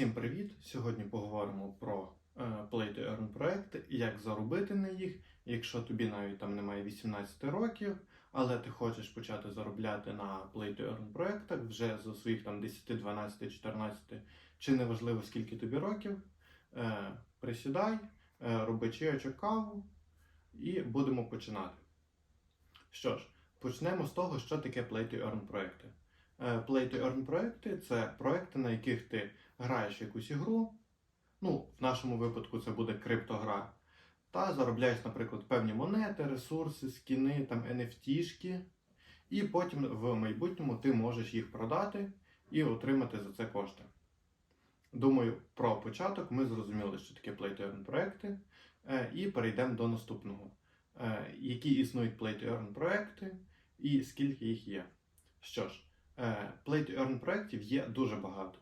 Всім привіт! Сьогодні поговоримо про е, Play to Earn проекти, як заробити на їх, якщо тобі навіть там немає 18 років, але ти хочеш почати заробляти на Play to Earn проектах вже за своїх там 10, 12, 14, чи неважливо скільки тобі років. Е, присідай, е, роби чайочок каву і будемо починати. Що ж, почнемо з того, що таке Play to Earn проекти. Play to Earn проекти це проекти, на яких ти граєш якусь ігру, ну, в нашому випадку це буде криптогра, та заробляєш, наприклад, певні монети, ресурси, скіни, там NFT-шки, і потім в майбутньому ти можеш їх продати і отримати за це кошти. Думаю, про початок ми зрозуміли, що таке Play to Earn проекти, е, і перейдемо до наступного. Е, Які існують Play to Earn проекти і скільки їх є. Що ж, е, Play to Earn проєктів є дуже багато.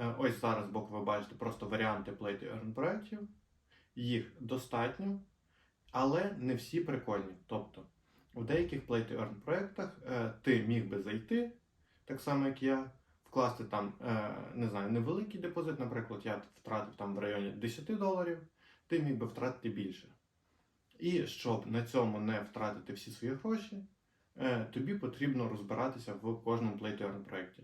Е, Ось зараз збоку ви бачите просто варіанти Play to Earn проєктів. Їх достатньо, але не всі прикольні. Тобто, в деяких Play to Earn проєктах е, ти міг би зайти, так само як я, вкласти там, е, не знаю, невеликий депозит, наприклад, я втратив там в районі 10 доларів, ти міг би втратити більше. І щоб на цьому не втратити всі свої гроші, тобі потрібно розбиратися в кожному Play Earn проєкті.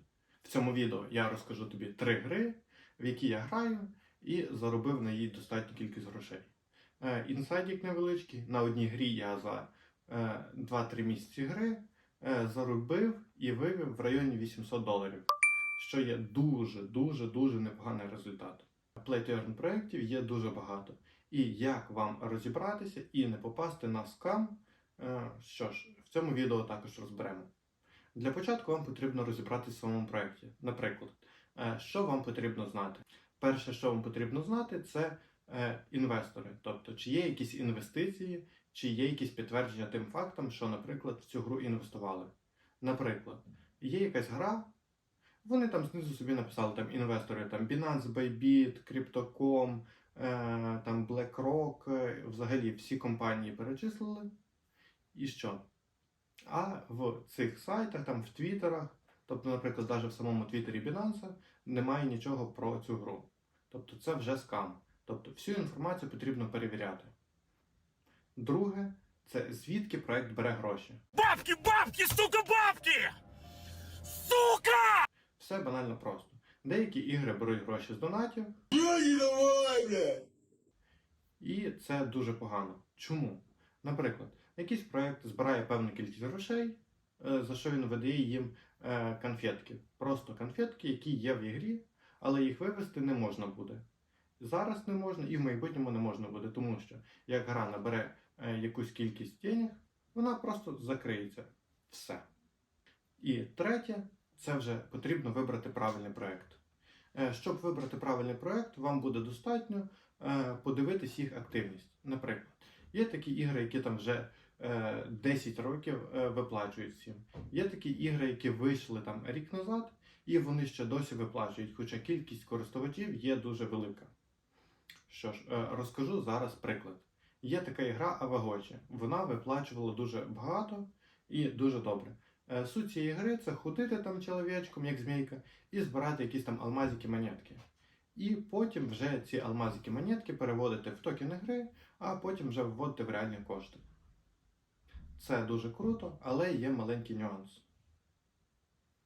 В цьому відео я розкажу тобі три гри, в які я граю, і заробив на їй достатню кількість грошей. Е, Інсайдік невеличкий. На одній грі я за е, 2-3 місяці гри е, заробив і вивів в районі 800 доларів, що є дуже, дуже, дуже непоганий результат. Play to Earn проєктів є дуже багато. І як вам розібратися і не попасти на скам, е, що ж, в цьому відео також розберемо. Для початку вам потрібно розібратися в своєму проєкті. Наприклад, е, що вам потрібно знати? Перше, що вам потрібно знати, це е, інвестори. Тобто, чи є якісь інвестиції, чи є якісь підтвердження тим фактам, що, наприклад, в цю гру інвестували. Наприклад, є якась гра, вони там знизу собі написали там інвестори, там Binance, Bybit, Crypto.com, е, там BlackRock, взагалі всі компанії перечислили. І що? А в цих сайтах, там в твіттерах, тобто, наприклад, навіть в самому твіттері Binance немає нічого про цю гру. Тобто це вже скам. Тобто всю інформацію потрібно перевіряти. Друге, це звідки проект бере гроші. Бабки, бабки, сука, бабки! Сука! Все банально просто. Деякі ігри беруть гроші з донатів, Деньги давай, блядь! і це дуже погано. Чому? Наприклад, якийсь проект збирає певну кількість грошей, е, за що він видає їм е, конфетки. Просто конфетки, які є в ігрі, але їх вивести не можна буде. Зараз не можна і в майбутньому не можна буде, тому що як гра набере е, якусь кількість денег, вона просто закриється. Все. І третє, це вже потрібно вибрати правильний проект. Е, Щоб вибрати правильний проект, вам буде достатньо подивитись їх активність. Наприклад, є такі ігри, які там вже 10 років е, виплачують всім. Є такі ігри, які вийшли там рік назад, і вони ще досі виплачують, хоча кількість користувачів є дуже велика. Що ж, е, розкажу зараз приклад. Є така ігра Авагочі. Вона виплачувала дуже багато і дуже добре. Е, Суть цієї гри це ходити там чоловічком, як змійка, і збирати якісь там алмазики монетки. І потім вже ці алмазики монетки переводити в токени гри, а потім вже вводити в реальні кошти. Це дуже круто, але є маленький нюанс.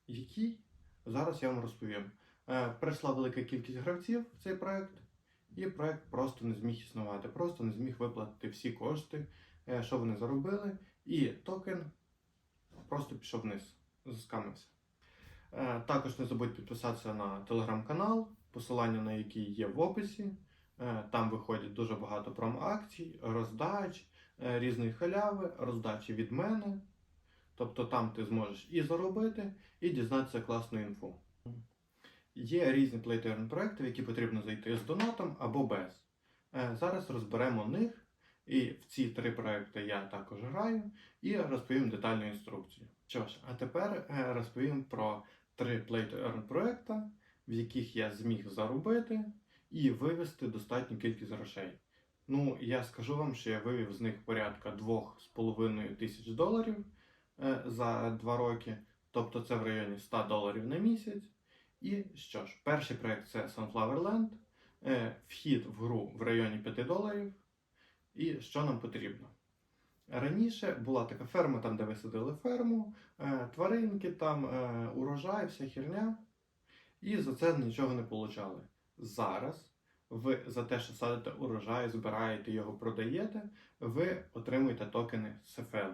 Який? Зараз я вам розповім. Е, Прийшла велика кількість гравців в цей проект, і проект просто не зміг існувати, просто не зміг виплатити всі кошти, е, що вони заробили, і токен просто пішов вниз, заскамився. Е, Також не забудь підписатися на телеграм-канал, посилання на який є в описі. Там виходять дуже багато промо-акцій, роздач, різної халяви, роздачі від мене. Тобто там ти зможеш і заробити, і дізнатися класну інфу. Є різні Earn проекти, в які потрібно зайти з донатом або без. Е, Зараз розберемо них, і в ці три проекти я також граю, і розповім детальну інструкцію. Що ж, а тепер е, розповім про три Earn проекта, в яких я зміг заробити і вивести достатню кількість грошей. Ну, я скажу вам, що я вивів з них порядка 2,5 тисяч доларів е, за 2 роки, тобто це в районі 100 доларів на місяць. І що ж, перший проект це Sunflower Land, е, вхід в гру в районі 5 доларів. І що нам потрібно? Раніше була така ферма, там, де ви садили ферму, е, тваринки, там урожай, вся херня. І за це нічого не получали. Зараз ви за те, що садите урожай, збираєте його, продаєте, ви отримуєте токени SFL.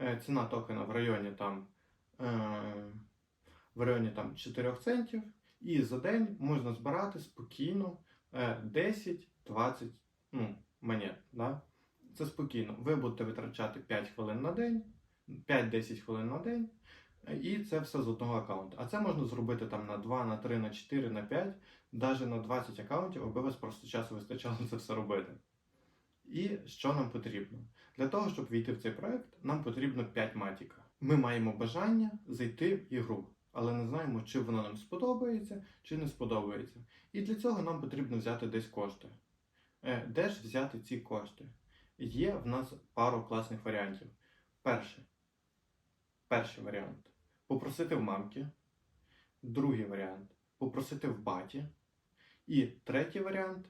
Е, Ціна токена в районі там, е, в районі там 4 центів. І за день можна збирати спокійно е, 10-20 ну, монет. Да? Це спокійно. Ви будете витрачати 5 хвилин на день, 5-10 хвилин на день. І це все з одного аккаунту. А це можна зробити там на 2, на 3, на 4, на 5, навіть на 20 аккаунтів, аби вас просто часу вистачало це все робити. І що нам потрібно? Для того, щоб війти в цей проект, нам потрібно 5 матіка. Ми маємо бажання зайти в ігру, але не знаємо, чи вона нам сподобається, чи не сподобається. І для цього нам потрібно взяти десь кошти. Е, Де ж взяти ці кошти? Є в нас пару класних варіантів. Перший. Перший варіант попросити в мамки. Другий варіант попросити в баті. І третій варіант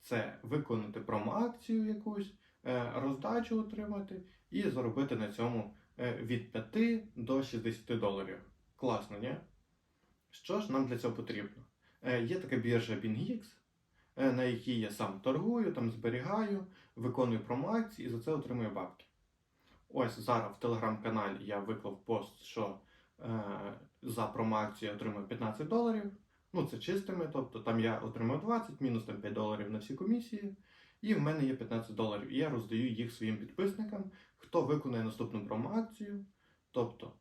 це виконати промо-акцію якусь, е, роздачу отримати і заробити на цьому е, від 5 до 60 доларів. Класно, ні? Що ж нам для цього потрібно? Е, Є така біржа BingX, на якій я сам торгую, там зберігаю, виконую промо-акції і за це отримую бабки. Ось зараз в телеграм-каналі я виклав пост, що за промо-акцію я отримую 15 доларів. Ну, це чистими, тобто там я отримав 20, мінус там 5 доларів на всі комісії. І в мене є 15 доларів. І я роздаю їх своїм підписникам, хто виконає наступну промо-акцію. Тобто,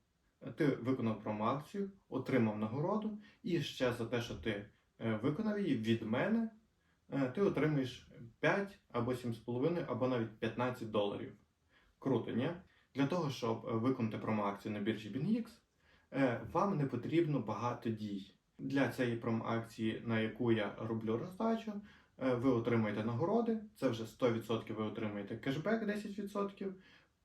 е, ти виконав промо-акцію, отримав нагороду, і ще за те, що ти е, виконав її від мене, е, ти отримаєш 5 або 7,5, або навіть 15 доларів. Круто, ні? Для того, щоб е, виконати промо-акцію на біржі BingX, е, вам не потрібно багато дій. Для цієї промо-акції, на яку я роблю роздачу, е, ви отримаєте нагороди. Це вже 100% ви отримаєте кешбек 10%.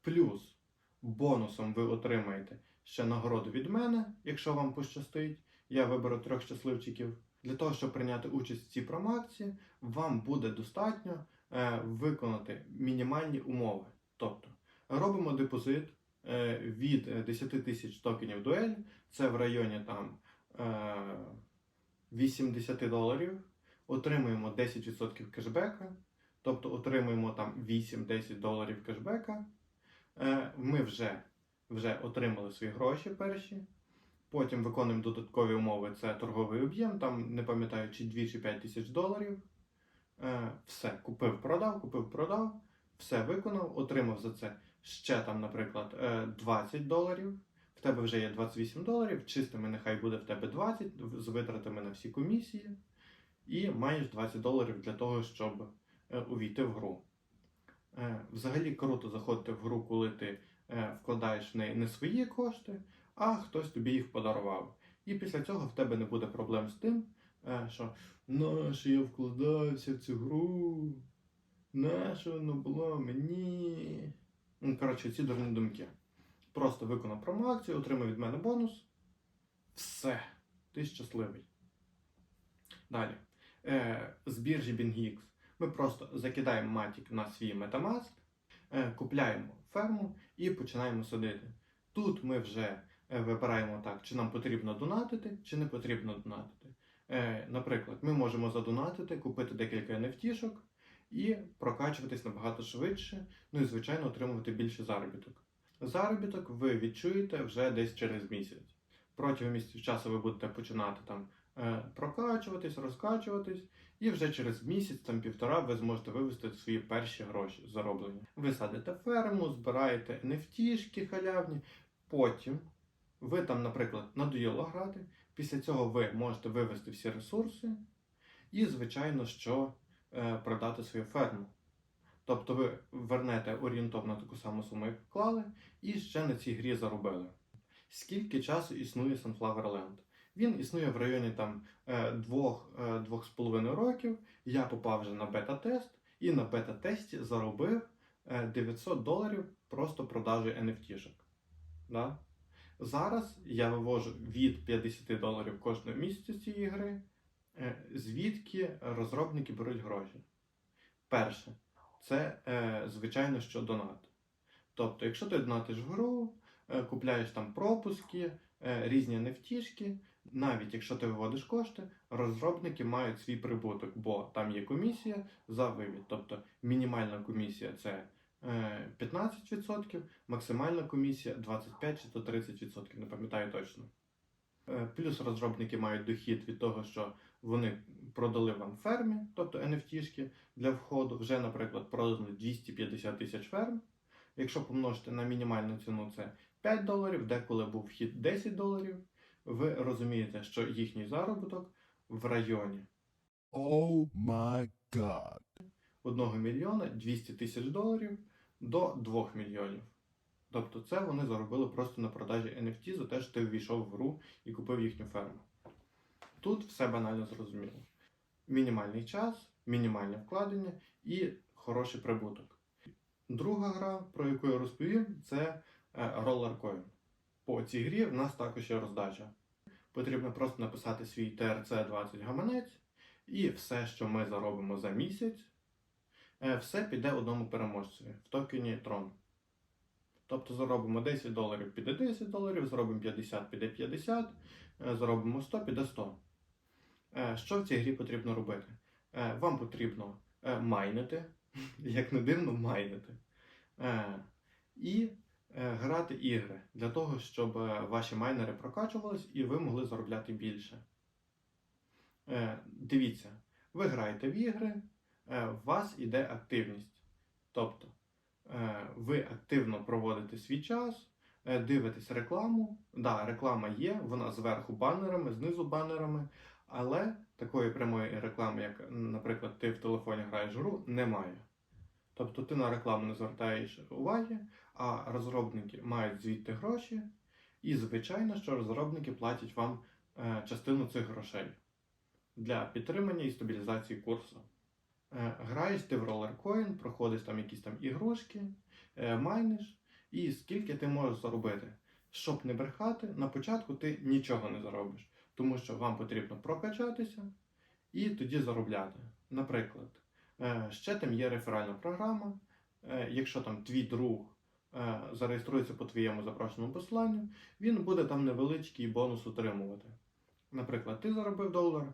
Плюс бонусом ви отримаєте ще нагороду від мене, якщо вам пощастить. Я виберу трьох щасливчиків. Для того, щоб прийняти участь в цій промо-акції, вам буде достатньо е, виконати мінімальні умови. Тобто робимо депозит е, від е, 10 тисяч токенів дуель, це в районі там е, 80 доларів, отримуємо 10% кешбека, тобто отримуємо там 8-10 доларів кешбека. Е, Ми вже, вже отримали свої гроші перші. Потім виконуємо додаткові умови, це торговий об'єм, там не пам'ятаю, чи 2 чи 5 тисяч доларів. Е, Все, купив, продав, купив, продав, все виконав, отримав за це ще там, наприклад, е, 20 доларів. В тебе вже є 28 доларів, чистими нехай буде в тебе 20 з витратами на всі комісії. І маєш 20 доларів для того, щоб е, увійти в гру. Е, Взагалі круто заходити в гру, коли ти е, вкладаєш в неї не свої кошти, а хтось тобі їх подарував. І після цього в тебе не буде проблем з тим, е, що нащо я вкладався в цю гру, нащо воно було мені. Коротше, ці дурні думки. Просто виконав промоакцію, отримав від мене бонус. Все, ти щасливий. Далі. Е, з біржі BingX ми просто закидаємо матік на свій Metamask, е, купляємо ферму і починаємо садити. Тут ми вже е, вибираємо так, чи нам потрібно донатити, чи не потрібно донатити. Е, наприклад, ми можемо задонатити, купити декілька NFT-шок і прокачуватись набагато швидше, ну і, звичайно, отримувати більше заробіток. Заробіток ви відчуєте вже десь через місяць. Протягом місяців часу ви будете починати там е, прокачуватись, розкачуватись, і вже через місяць, там півтора, ви зможете вивести свої перші гроші зароблені. Ви садите ферму, збираєте NFT-шки халявні, потім ви там, наприклад, надоїло грати. Після цього ви можете вивести всі ресурси і, звичайно, що продати свою ферму. Тобто ви вернете орієнтовно таку саму суму, як вклали, і ще на цій грі заробили. Скільки часу існує Sunflower Land? Він існує в районі там е, двох, е, двох з половиною років. Я попав вже на бета-тест і на бета-тесті заробив е, 900 доларів просто продажі NFT-шок. Да? Зараз я вивожу від 50 доларів кожного місяця цієї гри, е, звідки розробники беруть гроші. Перше, це е, звичайно що донат. Тобто, якщо ти донатиш гру, е, купляєш там пропуски, е, різні нефтішки, навіть якщо ти виводиш кошти, розробники мають свій прибуток, бо там є комісія за вивід. Тобто мінімальна комісія це е, 15%, максимальна комісія 25 чи 30%, не пам'ятаю точно. Е, Плюс розробники мають дохід від того, що вони продали вам фермі, тобто NFT-шки для входу. Вже, наприклад, продали 250 тисяч ферм. Якщо помножити на мінімальну ціну, це 5 доларів, деколи був вхід 10 доларів. Ви розумієте, що їхній заробіток в районі Oh my god. 1 мільйона 200 тисяч доларів до 2 мільйонів. Тобто це вони заробили просто на продажі NFT за те, що ти ввійшов в гру і купив їхню ферму. Тут все банально зрозуміло. Мінімальний час, мінімальне вкладення і хороший прибуток. Друга гра, про яку я розповім, це е, Roller Coin. По цій грі в нас також є роздача. Потрібно просто написати свій TRC20 гаманець, і все, що ми заробимо за місяць, е, все піде одному переможцеві в токені Tron. Тобто заробимо 10 доларів, піде 10 доларів, заробимо 50, піде 50, е, заробимо 100, піде 100. Е, Що в цій грі потрібно робити? Е, Вам потрібно е, майнити, як не дивно, майнити. І грати ігри для того, щоб ваші майнери прокачувались і ви могли заробляти більше. Дивіться, ви граєте в ігри, у вас іде активність. Тобто ви активно проводите свій час, е, дивитесь рекламу. Да, реклама є, вона зверху банерами, знизу банерами, але такої прямої реклами, як, наприклад, ти в телефоні граєш гру, немає. Тобто ти на рекламу не звертаєш уваги, а розробники мають звідти гроші, і звичайно, що розробники платять вам е, частину цих грошей для підтримання і стабілізації курсу. Е, Граєш ти в ролеркоін, проходиш там якісь там ігрушки, е, майниш, і скільки ти можеш заробити. Щоб не брехати, на початку ти нічого не заробиш, тому що вам потрібно прокачатися і тоді заробляти. Наприклад, е, ще там є реферальна програма. Якщо там твій друг зареєструється по твоєму запрошеному посиланню, він буде там невеличкий бонус отримувати. Наприклад, ти заробив долар,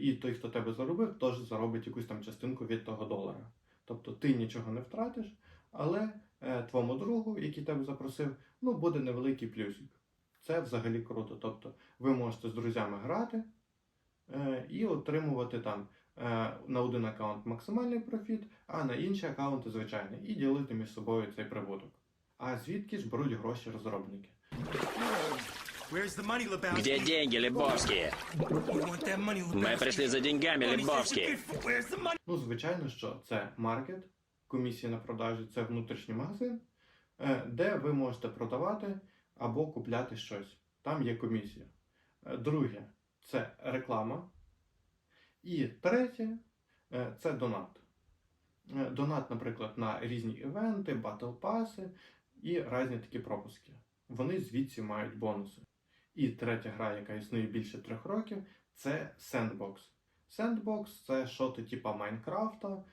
і той, хто тебе заробив, теж заробить якусь там частинку від того долара. Тобто ти нічого не втратиш, але е, твоєму другу, який тебе запросив, ну буде невеликий плюсик. Це взагалі круто. Тобто ви можете з друзями грати е, і отримувати там е, на один аккаунт максимальний профіт, а на інші аккаунти звичайний, і ділити між собою цей прибуток. А звідки ж беруть гроші розробники? Where's the money, Lebowski? Где деньги, Лебовские? You want that money, Lebowski? Мы пришли за деньгами, money? Ну, звичайно, що це маркет, комісія на продажі, це внутрішній магазин, е, де ви можете продавати або купляти щось. Там є комісія. Е, Друге це реклама. І третє е, це донат. Донат, наприклад, на різні івенти, батл паси і різні такі пропуски. Вони звідси мають бонуси. І третя гра, яка існує більше трьох років, це Sandbox. Sandbox це що-то типа Майнкрафта.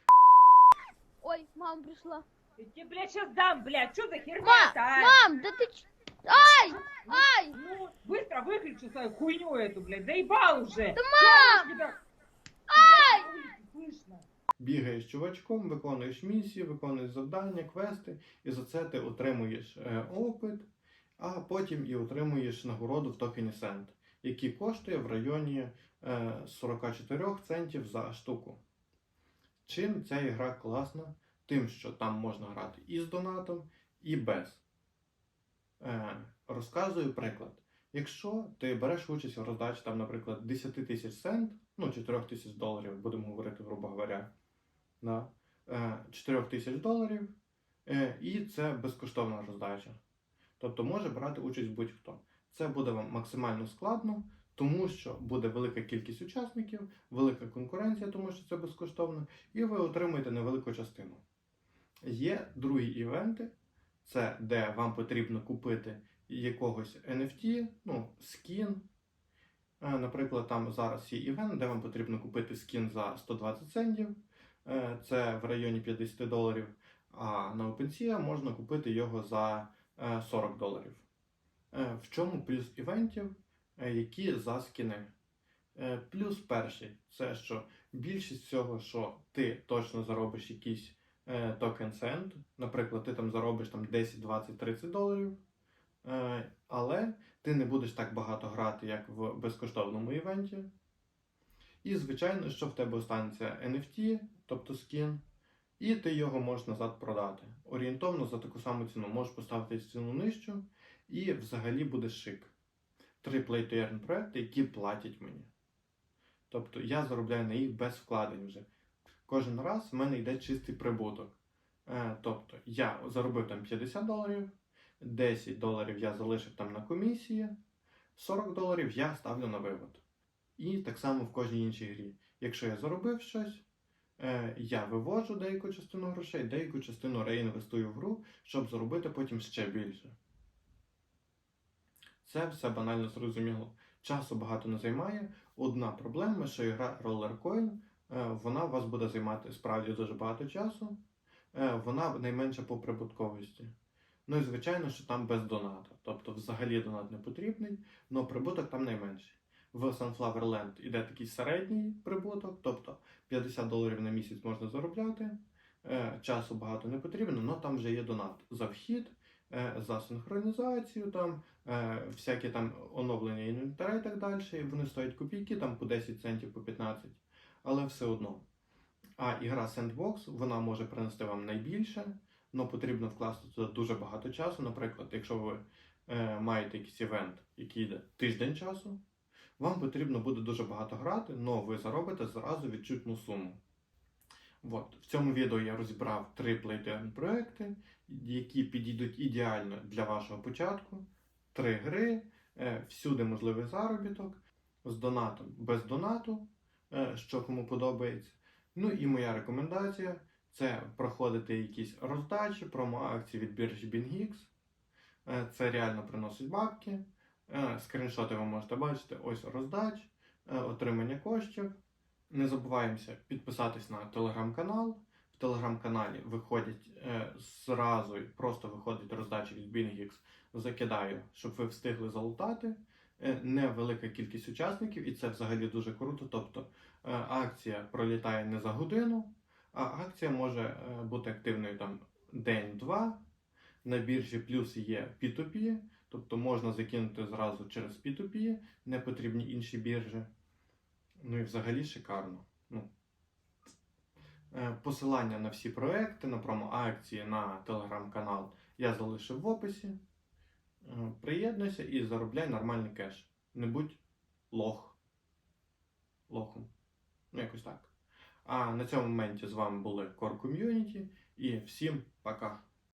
Ой, мама пришла. Я тебе, блядь, сейчас дам, блядь, что за херня Ма, это, а? мам, да ты ч... Ай! Ай! Ну, быстро выключи свою хуйню эту, блядь, заебал уже. Да, мам! Ай! Слышно. Бігаєш чувачком, виконуєш місії, виконуєш завдання, квести, і за це ти отримуєш е, опит, а потім і отримуєш нагороду в токені Send, який коштує в районі е, 44 центів за штуку. Чим ця ігра класна? Тим, що там можна грати і з донатом, і без. Е, розказую приклад. Якщо ти береш участь в роздачі, там, наприклад, 10 тисяч цент, ну 4 тисяч доларів, будемо говорити, грубо говоря, е, 4 тисяч доларів, е, і це безкоштовна роздача. Тобто може брати участь будь-хто. Це буде вам максимально складно, тому що буде велика кількість учасників, велика конкуренція, тому що це безкоштовно, і ви отримаєте невелику частину. Є другі івенти, це де вам потрібно купити якогось NFT, ну, скін. Е, Наприклад, там зараз є івент, де вам потрібно купити скін за 120 центів. Е, Це в районі 50 доларів. А на OpenSea можна купити його за 40 доларів. Е, В чому плюс івентів, е, які за скіни? Е, Плюс перший це що більшість всього, що ти точно заробиш якийсь е, токен цент, наприклад, ти там заробиш там 10, 20, 30 доларів, е, але ти не будеш так багато грати, як в безкоштовному івенті. І, звичайно, що в тебе останеться NFT, тобто скін, і ти його можеш назад продати. Орієнтовно за таку саму ціну можеш поставити ціну нижчу, і взагалі буде шик. Три play to earn проекти, які платять мені. Тобто я заробляю на їх без вкладень вже. Кожен раз в мене йде чистий прибуток. Е, тобто я заробив там 50 доларів, 10 доларів я залишив там на комісії, 40 доларів я ставлю на вивод. І так само в кожній іншій грі. Якщо я заробив щось, я вивожу деяку частину грошей, деяку частину реінвестую в гру, щоб заробити потім ще більше. Це все банально зрозуміло. Часу багато не займає. Одна проблема, що ігра Roller Coin, е, вона у вас буде займати справді дуже багато часу. Е, Вона найменша по прибутковості. Ну і звичайно, що там без доната. Тобто взагалі донат не потрібний, але прибуток там найменший. В Sunflower Land іде такий середній прибуток, тобто 50 доларів на місяць можна заробляти. Е, Часу багато не потрібно, але там вже є донат за вхід, е, за синхронізацію, там, е, всякі там оновлення інвентаря і так далі. Вони стоять копійки, там по 10 центів, по 15, але все одно. А ігра Sandbox, вона може принести вам найбільше, але потрібно вкласти туди дуже багато часу. Наприклад, якщо ви маєте якийсь івент, який йде тиждень часу, вам потрібно буде дуже багато грати, але ви заробите зразу відчутну суму. От. В цьому відео я розібрав три плейтен проекти, які підійдуть ідеально для вашого початку. Три гри, е, всюди можливий заробіток, з донатом без донату, е, що кому подобається. Ну і моя рекомендація це проходити якісь роздачі, промо-акції від біржі BingX. Е, Це реально приносить бабки. Е, Скріншоти ви можете бачити, ось роздач, е, отримання коштів. Не забуваємося підписатись на телеграм-канал. В телеграм-каналі виходять е, зразу, просто виходить роздача від BingX. Закидаю, щоб ви встигли залутати. Невелика кількість учасників, і це взагалі дуже круто. Тобто акція пролітає не за годину, а акція може бути активною там день-два. На біржі плюс є P2P, тобто можна закинути зразу через P2P, не потрібні інші біржі. Ну і взагалі шикарно. Ну. Е, Посилання на всі проекти, на промо-акції, на телеграм-канал я залишив в описі. Е, Приєднуйся і заробляй нормальний кеш. Не будь лох. Лохом. Ну, якось так. А на цьому моменті з вами були Core Community і всім пока.